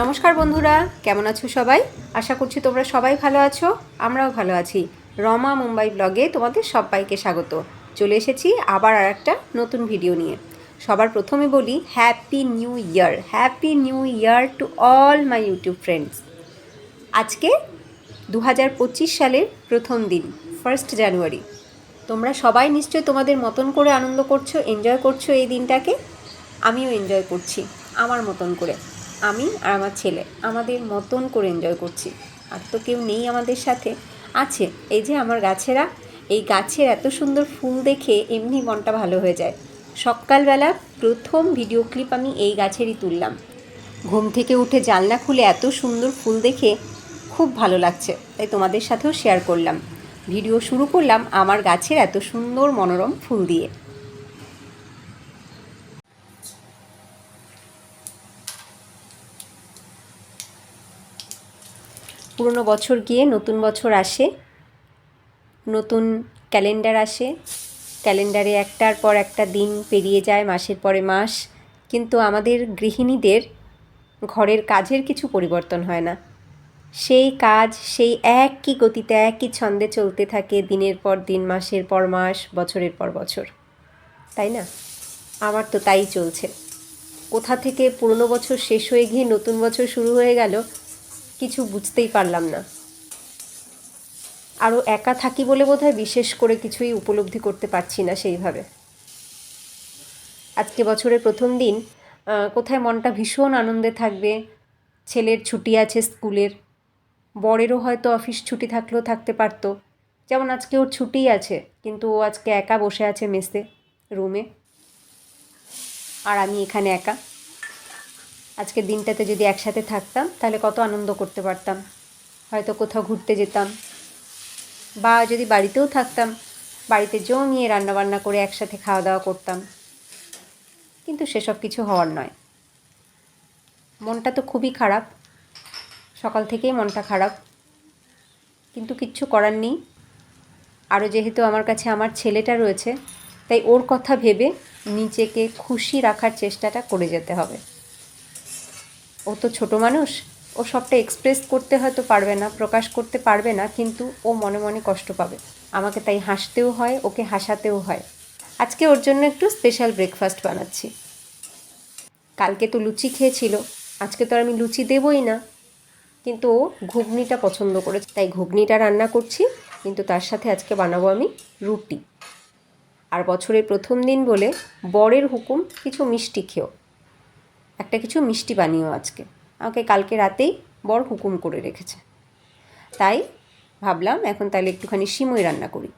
নমস্কার বন্ধুরা, কেমন আছো সবাই? আশা করছি তোমরা সবাই ভালো আছো, আমরাও ভালো আছি। রমা মুম্বাই ব্লগে তোমাদের সবাইকে স্বাগত। চলে এসেছি আবার আর একটা নতুন ভিডিও নিয়ে। সবার প্রথমে বলি happy new year happy new year to all my YouTube friends আজকে দু হাজার পঁচিশ সালের প্রথম দিন ফার্স্ট জানুয়ারি তোমরা সবাই নিশ্চয়ই তোমাদের মতন করে আনন্দ করছ এনজয় করছ এই দিনটাকে। আমিও এনজয় করছি, আমার মতন করে। আমি আর আমার ছেলে। আমাদের মতন করে এনজয় করছি। আর তো কেউ নেই আমাদের সাথে। আছে, এই যে আমার গাছেরা, এই গাছের এত সুন্দর ফুল দেখে এমনি মনটা ভালো হয়ে যায়। সকালবেলা প্রথম ভিডিও ক্লিপ আমি এই গাছেরই তুললাম। ঘুম থেকে উঠে জানলা খুলে এত সুন্দর ফুল দেখে খুব ভালো লাগছে। তাই তোমাদের সাথেও শেয়ার করলাম। ভিডিও শুরু করলাম আমার গাছের এত সুন্দর মনোরম ফুল দিয়ে। পুরনো বছর গিয়ে নতুন বছর আসে, নতুন ক্যালেন্ডার আসে, ক্যালেন্ডারে একটার পর একটা দিন পেরিয়ে যায়, মাসের পরে মাস, কিন্তু আমাদের গৃহিণীদের ঘরের কাজের কিছু পরিবর্তন হয় না। সেই কাজ সেই একই গতিতে, একই ছন্দে চলতে থাকে দিনের পর দিন, মাসের পর মাস, বছরের পর বছর। তাই না? আমার তো তাই চলছে। কোথা থেকে পুরনো বছর শেষ হয়ে গিয়ে নতুন বছর শুরু হয়ে গেল কিছু বুঝতেই পারলাম না। আরও একা থাকি বলে বোধহয় বিশেষ করে কিছুই উপলব্ধি করতে পারছি না সেইভাবে। আজকে বছরের প্রথম দিন কোথায় মনটা ভীষণ আনন্দে থাকবে, ছেলের ছুটি আছে স্কুলের, বরেরও হয়তো অফিস ছুটি থাকলেও থাকতে পারতো। যেমন আজকে ওর ছুটিই আছে, কিন্তু ও আজকে একা বসে আছে মেসে, রুমে। আর আমি এখানে একা। আজকের দিনটাতে যদি একসাথে থাকতাম, তাহলে কত আনন্দ করতে পারতাম। হয়তো কোথাও ঘুরতে যেতাম বা যদি বাড়িতেও থাকতাম, বাড়িতে জমিয়ে রান্নাবান্না করে একসাথে খাওয়া দাওয়া করতাম। কিন্তু সেসব কিছু হওয়ার নয়। মনটা তো খুবই খারাপ। সকাল থেকেই মনটা খারাপ। কিন্তু কিচ্ছু করার নেই। আরও যেহেতু আমার কাছে আমার ছেলেটা রয়েছে, তাই ওর কথা ভেবে নিজেকে খুশি রাখার চেষ্টাটা করে যেতে হবে। ও তো ছোট মানুষ, ও সবটা এক্সপ্রেস করতে হয়তো পারবে না, প্রকাশ করতে পারবে না, কিন্তু ও মনে মনে কষ্ট পাবে। আমাকে তাই হাসতেও হয়, ওকে হাসাতেও হয়। আজকে ওর জন্য একটু স্পেশাল ব্রেকফাস্ট বানাচ্ছি। কালকে তো লুচি খেয়েছিল, আজকে তো আর আমি লুচি দেবই না। কিন্তু ও ঘুগনিটা পছন্দ করেছে, তাই ঘুগনিটা রান্না করছি, কিন্তু তার সাথে আজকে বানাবো আমি রুটি। আর বছরের প্রথম দিন বলে বরের হুকুম, কিছু মিষ্টি খেও। একটা কিছু মিষ্টি বানিও আজকে। আমাকে কালকে রাতেই বর হুকুম করে রেখেছে। তাই ভাবলাম এখন তাহলে একটুখানি সিমই রান্না করি।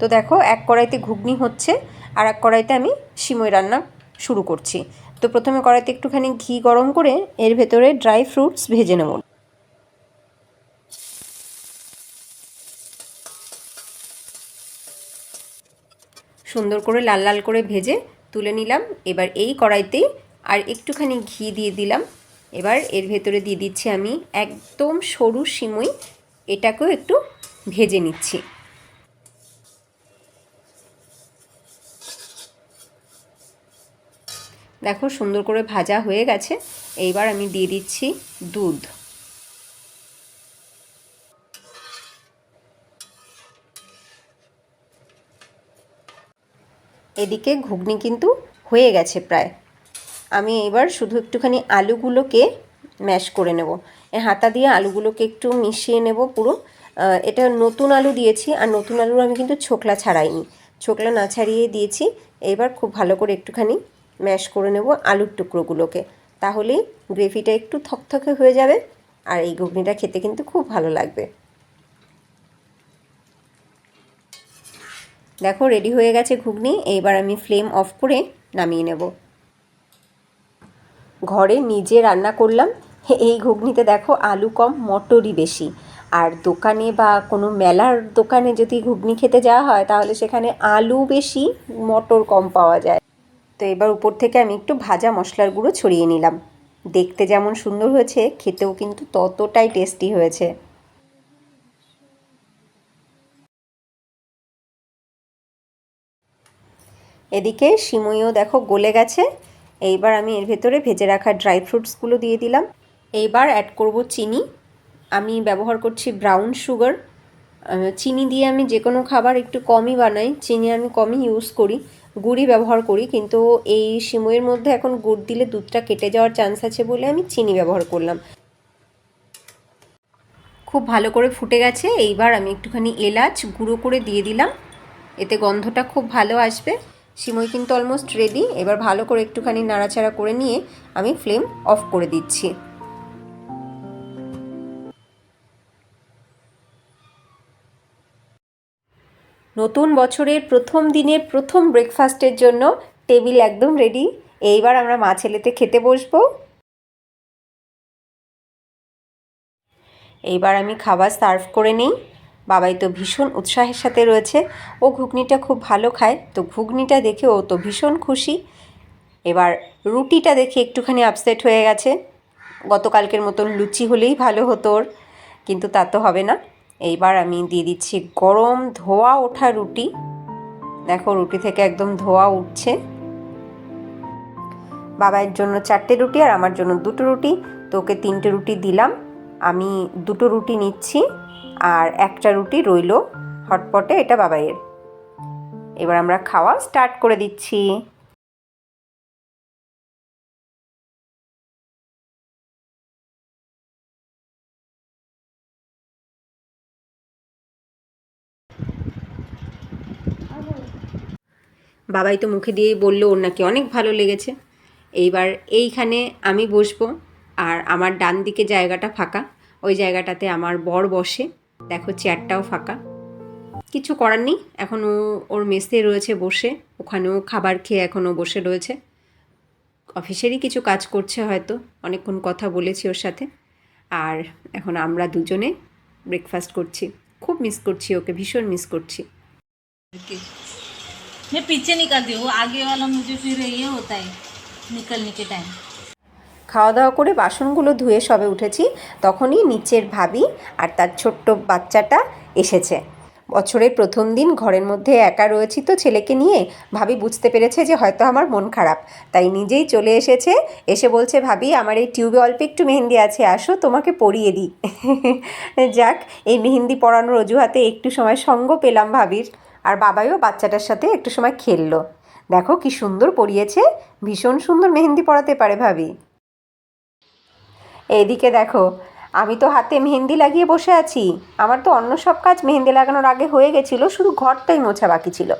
তো দেখো, এক কড়াইতে ঘুগনি হচ্ছে আর এক কড়াইতে আমি সিমই রান্না শুরু করছি। তো প্রথমে কড়াইতে একটুখানি ঘি গরম করে এর ভেতরে ড্রাই ফ্রুটস ভেজে নেব। সুন্দর করে লাল লাল করে ভেজে তুলে নিলাম। এবার এই কড়াইতেই আর একটুখানি ঘি দিয়ে দিলাম। এবার এর ভেতরে দিয়ে দিচ্ছি আমি একদম সরু সিমুই। এটাকেও একটু ভেজে নিচ্ছি। দেখো সুন্দর করে ভাজা হয়ে গেছে। এইবার আমি দিয়ে দিচ্ছি দুধ। এদিকে ঘুগনি কিন্তু হয়ে গেছে প্রায়। আমি এবার শুধু একটুখানি আলুগুলোকে ম্যাশ করে নেব। হাতা দিয়ে আলুগুলোকে একটু মিশিয়ে নেব পুরো। এটা নতুন আলু দিয়েছি, আর নতুন আলুর আমি কিন্তু ছোকলা ছাড়াইনি। ছোকলা না ছাড়িয়ে দিয়েছি, এবার খুব ভালো করে একটুখানি ম্যাশ করে নেব আলুর টুকরোগুলোকে। তাহলেই গ্রেভিটা একটু থকথকে হয়ে যাবে, আর এই ঘুগনিটা খেতে কিন্তু খুব ভালো লাগবে। দেখো রেডি হয়ে গেছে ঘুগনি এইবার আমি ফ্লেম অফ করে নামিয়ে নেব। ঘরে নিজে রান্না করলাম। এই ঘুগনিতে দেখো আলু কম, মটরই বেশি। আর দোকানে বা কোনো মেলার দোকানে যদি ঘুগনি খেতে যাওয়া হয়, তাহলে সেখানে আলু বেশি, মটর কম পাওয়া যায়। তো এবার উপর থেকে আমি একটু ভাজা মশলার গুঁড়ো ছড়িয়ে নিলাম। দেখতে যেমন সুন্দর হয়েছে, খেতেও কিন্তু ততটাই টেস্টি হয়েছে। এদিকে সিমইও দেখো গলে গেছে। এইবার আমি এর ভেতরে ভেজে রাখা ড্রাই ফ্রুটসগুলো দিয়ে দিলাম। এইবার অ্যাড করব চিনি। আমি ব্যবহার করছি ব্রাউন সুগার চিনি দিয়ে আমি যে কোনো খাবার একটু কমই বানাই। চিনি আমি কমই ইউজ করি। গুড়ই ব্যবহার করি। কিন্তু এই সিমইয়ের মধ্যে এখন গুড় দিলে দুধটা কেটে যাওয়ার চান্স আছে বলে আমি চিনি ব্যবহার করলাম। খুব ভালো করে ফুটে গেছে। এইবার আমি একটুখানি এলাচ গুঁড়ো করে দিয়ে দিলাম। এতে গন্ধটা খুব ভালো আসবে। সিমই কিন্তু অলমোস্ট রেডি এবার ভালো করে একটুখানি নাড়াচাড়া করে নিয়ে আমি ফ্লেম অফ করে দিচ্ছি। নতুন বছরের প্রথম দিনের প্রথম ব্রেকফাস্টের জন্য টেবিল একদম রেডি এইবার আমরা মা ছেলেতে খেতে বসবো। এইবার আমি খাবার সার্ভ করে নিই। বাবাই তো ভীষণ উৎসাহের সাথে রয়েছে। ও ঘুগনিটা খুব ভালো খায়, তো ঘুগনিটা দেখে ও তো ভীষণ খুশি। এবার রুটিটা দেখে একটুখানি আপসেট হয়ে গেছে। গতকালকের মতন লুচি হলেই ভালো হতো ওর, কিন্তু তা তো হবে না। এইবার আমি দিয়ে দিচ্ছি গরম ধোয়া ওঠা রুটি। দেখো রুটি থেকে একদম ধোয়া উঠছে। বাবাইয়ের জন্য চারটে রুটি আর আমার জন্য দুটো রুটি, তো ওকে তিনটে রুটি দিলাম। আমি দুটো রুটি নিচ্ছি। আর একটা রুটি রইল হটপটে এটা বাবাইয়ের। এবার আমরা খাওয়া স্টার্ট করে দিচ্ছি। বাবাই তো মুখে দিয়েই বলল, ওর নাকি অনেক ভালো লেগেছে। এইবার এইখানে আমি বসবো আর আমার ডান দিকে জায়গাটা ফাঁকা। ওই জায়গাটাতে আমার বর বসে। দেখো চেয়ারটাও ফাঁকা কিছু করার নেই এখনও ওর মেসে রয়েছে বসে ওখানেও খাবার খেয়ে এখনও বসে রয়েছে অফিসেরই কিছু কাজ করছে হয়তো অনেকক্ষণ কথা বলেছি ওর সাথে আর এখন আমরা দুজনে ব্রেকফাস্ট করছি খুব মিস করছি ওকে ভীষণ মিস করছি के मैं पीछे निकलती हूँ आगे वाला मुझे फिर ये होता है निकलने के टाइम খাওয়া দাওয়া করে বাসনগুলো ধুয়ে সবে উঠেছি। তখনই নিচের ভাবি আর তার ছোট্ট বাচ্চাটা এসেছে। বছরের প্রথম দিন ঘরের মধ্যে একা রয়েছি তো ছেলেকে নিয়ে। ভাবি বুঝতে পেরেছে যে হয়তো আমার মন খারাপ। তাই নিজেই চলে এসেছে। এসে বলছে, ভাবি, আমার এই টিউবে অল্প একটু মেহেন্দি আছে, আসো, তোমাকে পরিয়ে দিই। যাক, এই মেহেন্দি পরানোর অজুহাতে একটু সময় সঙ্গ পেলাম ভাবির। আর বাবাইও বাচ্চাটার সাথে একটু সময় খেললো। দেখো কি সুন্দর পরিয়েছে। ভীষণ সুন্দর মেহেন্দি পড়াতে পারে ভাবি। এইদিকে দেখো, আমি তো হাতে মেহেন্দি লাগিয়ে বসে আছি। আমার তো অন্য সব কাজ মেহেন্দি লাগানোর আগে হয়ে গেছিল, শুধু ঘরটাই মোছা বাকি ছিল।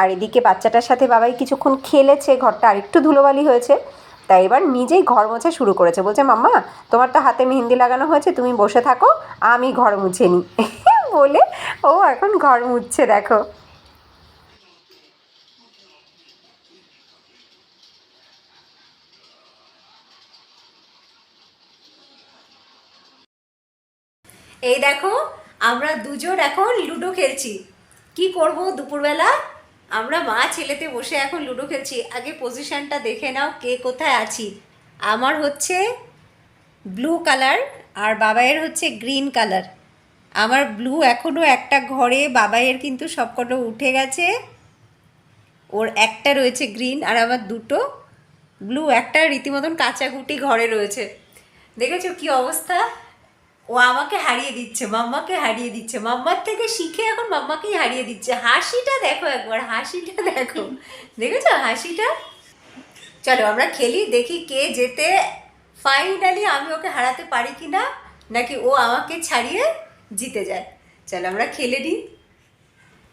আর এদিকে বাচ্চাটার সাথে বাবাই কিছুক্ষণ খেলেছে, ঘরটা আরেকটু ধুলোবালি হয়েছে। তাই এবার নিজেই ঘর মোছা শুরু করেছে। বলছে, মাম্মা, তোমার তো হাতে মেহেন্দি লাগানো হয়েছে, তুমি বসে থাকো, আমি ঘর মুছে নিই বলে ও এখন ঘর মুছছে, দেখো। এই দেখো, আমরা দুজন এখন লুডো খেলছি। কি করব দুপুরবেলা? আমরা মা ছেলেতে বসে এখন লুডো খেলছি। আগে পজিশনটা দেখে নাও কে কোথায় আছি। আমার হচ্ছে ব্লু কালার আর বাবাইয়ের হচ্ছে গ্রিন কালার আমার ব্লু এখনও একটা ঘরে, বাবাইয়ের কিন্তু সবকটা উঠে গেছে। ওর একটা রয়েছে গ্রিন আর আমার দুটো ব্লু একটা রীতিমতন কাঁচাকুটি ঘরে রয়েছে। দেখেছ কি অবস্থা? ও আমাকে হারিয়ে দিচ্ছে মাম্মাকে হারিয়ে দিচ্ছে। মাম্মার থেকে শিখে এখন মাম্মাকেই হারিয়ে দিচ্ছে। হাসিটা দেখো একবার হাসিটা দেখো। দেখেছ হাসিটা? চলো আমরা খেলি দেখি কে যেতে ফাইনালি আমি ওকে হারাতে পারি কি না নাকি ও আমাকে ছাড়িয়ে জিতে যায়। চলো আমরা খেলে নিই।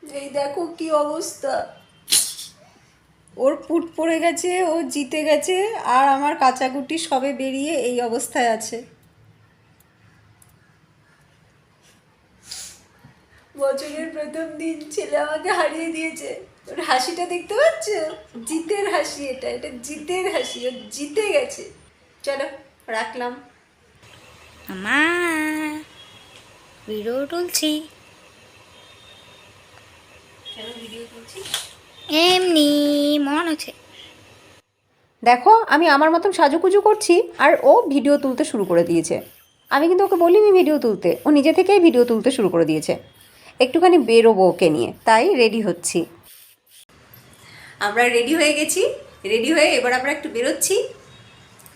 এই দেখো কি অবস্থা। ওর পুট পড়ে গেছে ও জিতে গেছে আর আমার কাঁচাকুটি সবে বেরিয়ে এই অবস্থায় আছে। বছরের প্রথম দিন ছেলে আমাকে হারিয়ে দিয়েছে। ওর হাসিটা দেখতে পাচ্ছ? জিতের হাসি এটা এটা জিতের হাসি ও জিতে গেছে। চলো রাখলাম। মা ভিডিও তুলছি। এমনি মন আছে। দেখো আমি আমার মতন সাজুকুজু করছি আর ও ভিডিও তুলতে শুরু করে দিয়েছে। আমি কিন্তু ওকে বলিনি ভিডিও তুলতে ও নিজে থেকেই ভিডিও তুলতে শুরু করে দিয়েছে। একটুখানি বেরোবো ওকে নিয়ে তাই রেডি হচ্ছি। আমরা রেডি হয়ে গেছি রেডি হয়ে এবার আমরা একটু বেরোচ্ছি।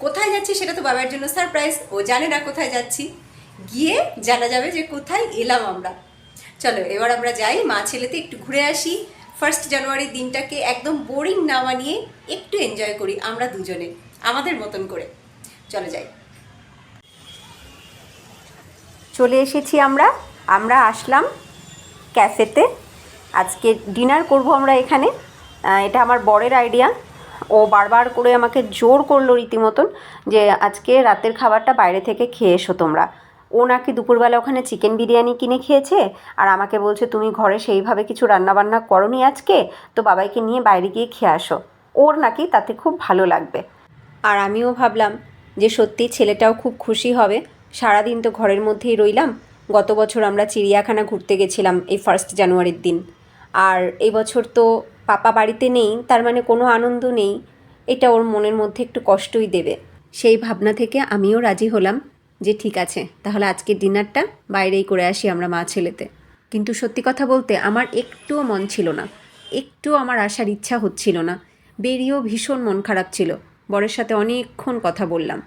কোথায় যাচ্ছি সেটা তো বাবার জন্য সারপ্রাইজ ও জানে না কোথায় যাচ্ছি। গিয়ে জানা যাবে যে কোথায় এলাম আমরা। চলো এবার আমরা যাই মা ছেলেতে একটু ঘুরে আসি। ফার্স্ট জানুয়ারির দিনটাকে একদম বোরিং না বানিয়ে একটু এনজয় করি আমরা দুজনে আমাদের মতন করে। চলো যাই। চলে এসেছি আমরা আমরা আসলাম ক্যাফেতে আজকে ডিনার করব আমরা এখানে। এটা আমার বরের আইডিয়া। ও বারবার করে আমাকে জোর করল রীতিমতন যে আজকে রাতের খাবারটা বাইরে থেকে খেয়ে এসো তোমরা। ও নাকি দুপুরবেলা ওখানে চিকেন বিরিয়ানি কিনে খেয়েছে আর আমাকে বলছে, তুমি ঘরে সেইভাবে কিছু রান্নাবান্না করনি আজকে? তো বাবাইকে নিয়ে বাইরে গিয়ে খেয়ে আসো। ওর নাকি তাতে খুব ভালো লাগবে। আর আমিও ভাবলাম যে সত্যি ছেলেটাও খুব খুশি হবে। সারাদিন তো ঘরের মধ্যেই রইলাম। গত বছর আমরা চিড়িয়াখানা ঘুরতে গেছিলাম এই ফার্স্ট জানুয়ারির দিন। আর এই বছর তো পাপা বাড়িতে নেই, তার মানে কোনো আনন্দ নেই, এটা ওর মনের মধ্যে একটু কষ্টই দেবে। সেই ভাবনা থেকে আমিও রাজি হলাম যে ঠিক আছে, তাহলে আজকের ডিনারটা বাইরেই করে আসি আমরা মা ছেলেতে। কিন্তু সত্যি কথা বলতে আমার একটুও মন ছিল না একটু আমার আসার ইচ্ছা হচ্ছিল না। বেরিয়েও ভীষণ মন খারাপ ছিল, বরের সাথে অনেকক্ষণ কথা বললাম।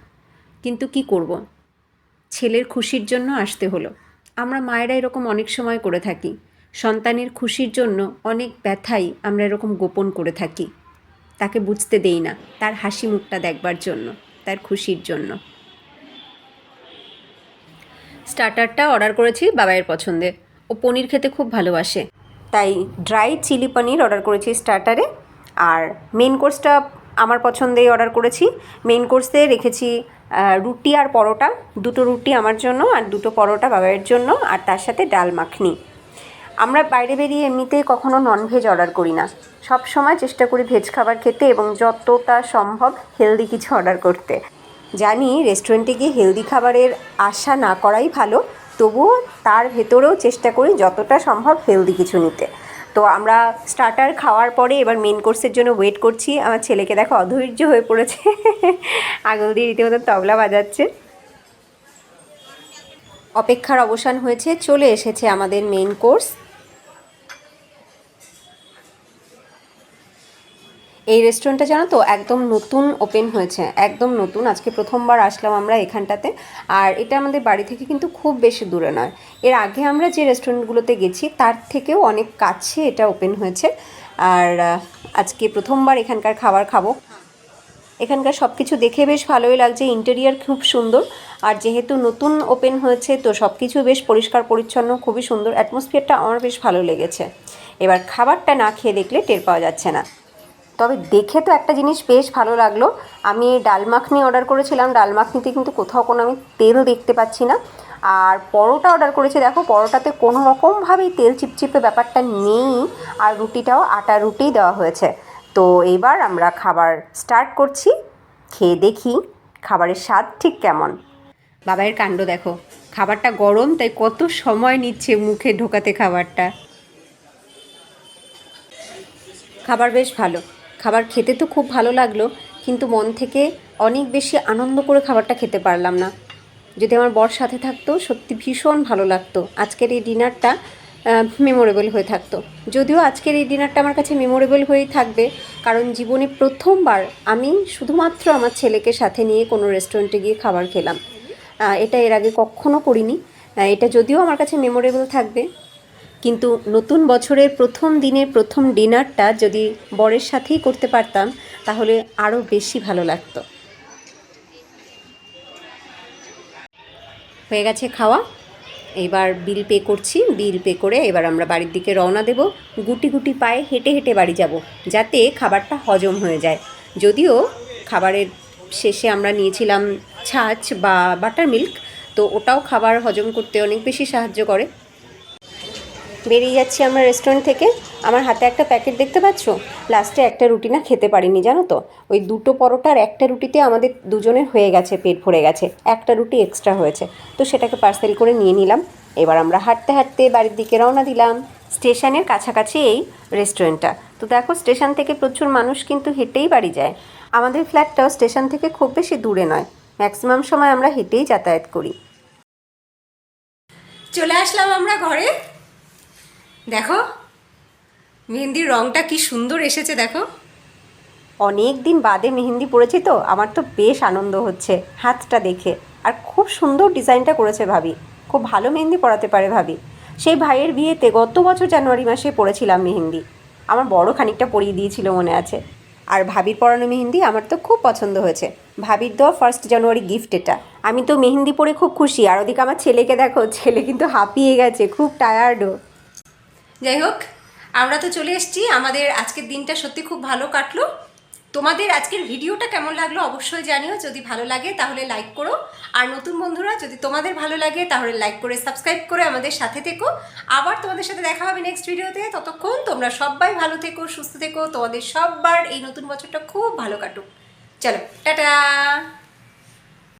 কিন্তু কি করব? ছেলের খুশির জন্য আসতে হলো। আমরা মায়েরা এরকম অনেক সময় করে থাকি। সন্তানের খুশির জন্য অনেক ব্যথাই আমরা এরকম গোপন করে থাকি। তাকে বুঝতে দেই না, তার হাসি মুখটা দেখবার জন্য, তার খুশির জন্য। স্টার্টারটা অর্ডার করেছি বাবাইয়ের পছন্দের ও পনির খেতে খুব ভালোবাসে। তাই ড্রাই চিলি পনির অর্ডার করেছি স্টার্টারে। আর মেন কোর্সটা আমার পছন্দেই অর্ডার করেছি। মেন কোর্সে রেখেছি রুটি আর পরোটা, দুটো রুটি আমার জন্য আর দুটো পরোটা বাবাইয়ের জন্য আর তার সাথে ডাল মাখনি। আমরা বাইরে বেরিয়ে এমনিতেই কখনো ননভেজ অর্ডার করি না। সব সময় চেষ্টা করি ভেজ খাবার খেতে এবং যতটা সম্ভব হেলদি কিছু অর্ডার করতে। জানি রেস্টুরেন্টে গিয়ে হেলদি খাবারের আশা না করাই ভালো, তবুও তার ভেতরেও চেষ্টা করি যতটা সম্ভব হেলদি কিছু নিতে। তো আমরা স্টার্টার খাওয়ার পরে এবার মেন কোর্সের জন্য ওয়েট করছি। আমার ছেলেকে দেখো অধৈর্য হয়ে পড়েছে। আগল দিয়ে রীতিমতো তবলা বাজাচ্ছে। অপেক্ষার অবসান হয়েছে, চলে এসেছে আমাদের মেন কোর্স এই রেস্টুরেন্টটা জানো তো, একদম নতুন ওপেন হয়েছে, একদম নতুন। আজকে প্রথমবার আসলাম আমরা এখানটাতে। আর এটা আমাদের বাড়ি থেকে কিন্তু খুব বেশি দূরে নয়। এর আগে আমরা যে রেস্টুরেন্টগুলোতে গেছি, তার থেকেও অনেক কাছে এটা ওপেন হয়েছে। আর আজকে প্রথমবার এখানকার খাবার খাব। এখানকার সব কিছু দেখে বেশ ভালোই লাগছে ইন্টেরিয়ার খুব সুন্দর। আর যেহেতু নতুন ওপেন হয়েছে, তো সব কিছু বেশ পরিষ্কার, পরিচ্ছন্ন, খুবই সুন্দর। অ্যাটমসফিয়ারটা আমার বেশ ভালো লেগেছে। এবার খাবারটা না খেয়ে দেখলে টের পাওয়া যাচ্ছে না। তবে দেখে তো একটা জিনিস বেশ ভালো লাগল। আমি ডাল মাখনি অর্ডার করেছিলাম। ডাল মাখনিতে কিন্তু কোথাও কোনো আমি তেল দেখতে পাচ্ছি না। আর পরোটা অর্ডার করেছি। দেখো, পরোটাতে কোনো রকমভাবেই তেল চিপচিপে ব্যাপারটা নেই। আর রুটিটাও আটা রুটিই দেওয়া হয়েছে। তো এবার আমরা খাবার স্টার্ট করছি। খেয়ে দেখি খাবারের স্বাদ ঠিক কেমন। বাবাইয়ের কাণ্ড দেখো। খাবারটা গরম, তাই কত সময় নিচ্ছে মুখে ঢোকাতে খাবারটা। খাবার বেশ ভালো। খাবার খেতে তো খুব ভালো লাগল, কিন্তু মন থেকে অনেক বেশি আনন্দ করে খাবারটা খেতে পারলাম না। যদি আমার বর সাথে থাকতো, সত্যি ভীষণ ভালো লাগতো। আজকের এই ডিনারটা মেমোরেবল হয়ে থাকতো। যদিও আজকের এই ডিনারটা আমার কাছে মেমোরেবল হয়েই থাকবে, কারণ জীবনে প্রথমবার আমি শুধুমাত্র আমার ছেলেকে সাথে নিয়ে কোনো রেস্টুরেন্টে গিয়ে খাবার খেলাম। এটা এর আগে কখনো করিনি। এটা যদিও আমার কাছে মেমোরেবল থাকবে কিন্তু নতুন বছরের প্রথম দিনের প্রথম ডিনারটা যদি বরের সাথেই করতে পারতাম, তাহলে আরও বেশি ভালো লাগতো। হয়ে গেছে খাওয়া। এবার বিল পে করছি। বিল পে করে এবার আমরা বাড়ির দিকে রওনা দেব। গুটি গুটি পায়ে হেঁটে হেঁটে বাড়ি যাব, যাতে খাবারটা হজম হয়ে যায়। যদিও খাবারের শেষে আমরা নিয়েছিলাম ছাঁচ বা বাটার মিল্ক, তো ওটাও খাবার হজম করতে অনেক বেশি সাহায্য করে। বেরিয়ে যাচ্ছি আমরা রেস্টুরেন্ট থেকে। আমার হাতে একটা প্যাকেট দেখতে পাচ্ছ? লাস্টে একটা রুটি না খেতে পারিনি, জানো তো? ওই দুটো পরোটার একটা রুটিতে আমাদের দুজনের হয়ে গেছে, পেট ভরে গেছে। একটা রুটি এক্সট্রা হয়েছে। তো সেটাকে পার্সেল করে নিয়ে নিলাম। এবার আমরা হাঁটতে হাঁটতে বাড়ির দিকে রওনা দিলাম। স্টেশনের কাছাকাছি এই রেস্টুরেন্টটা তো দেখো, স্টেশন থেকে প্রচুর মানুষ কিন্তু হেঁটেই বাড়ি যায়। আমাদের ফ্ল্যাটটাও স্টেশন থেকে খুব বেশি দূরে নয়। ম্যাক্সিমাম সময় আমরা হেঁটেই যাতায়াত করি। চলে আসলাম আমরা ঘরে। দেখো, মেহেন্দির রংটা কি সুন্দর এসেছে, দেখো। অনেক দিন বাদে মেহেন্দি পড়েছি তো, আমার তো বেশ আনন্দ হচ্ছে হাতটা দেখে। আর খুব সুন্দর ডিজাইনটা করেছে ভাবি, খুব ভালো মেহেন্দি পরাতে পারে ভাবি। সেই ভাইয়ের বিয়েতে গত বছর জানুয়ারি মাসে পড়েছিলাম মেহেন্দি, আমার বড় খানিকটা পরিয়ে দিয়েছিল মনে আছে। আর ভাবির পরানো মেহেন্দি আমার তো খুব পছন্দ হয়েছে, ভাবির দেওয়া ফার্স্ট জানুয়ারি গিফট এটা। আমি তো মেহেন্দি পরে খুব খুশি, আর ওদিকে আমার ছেলেকে দেখো, ছেলে কিন্তু হাঁপিয়ে গেছে, খুব টায়ার্ডও যাই হোক আমরা তো চলে এসেছি। আমাদের আজকের দিনটা সত্যি খুব ভালো কাটলো। তোমাদের আজকের ভিডিওটা কেমন লাগল অবশ্যই জানিও। যদি ভালো লাগে তাহলে লাইক করো। আর নতুন বন্ধুরা, যদি তোমাদের ভালো লাগে তাহলে লাইক করে, সাবস্ক্রাইব করে আমাদের সাথে থেকো। আবার তোমাদের সাথে দেখা হবে নেক্সট ভিডিওতে। ততক্ষণ তোমরা সবাই ভালো থেকো, সুস্থ থেকো। তোমাদের সববার এই নতুন বছরটা খুব ভালো কাটুক। চলো, টাটা!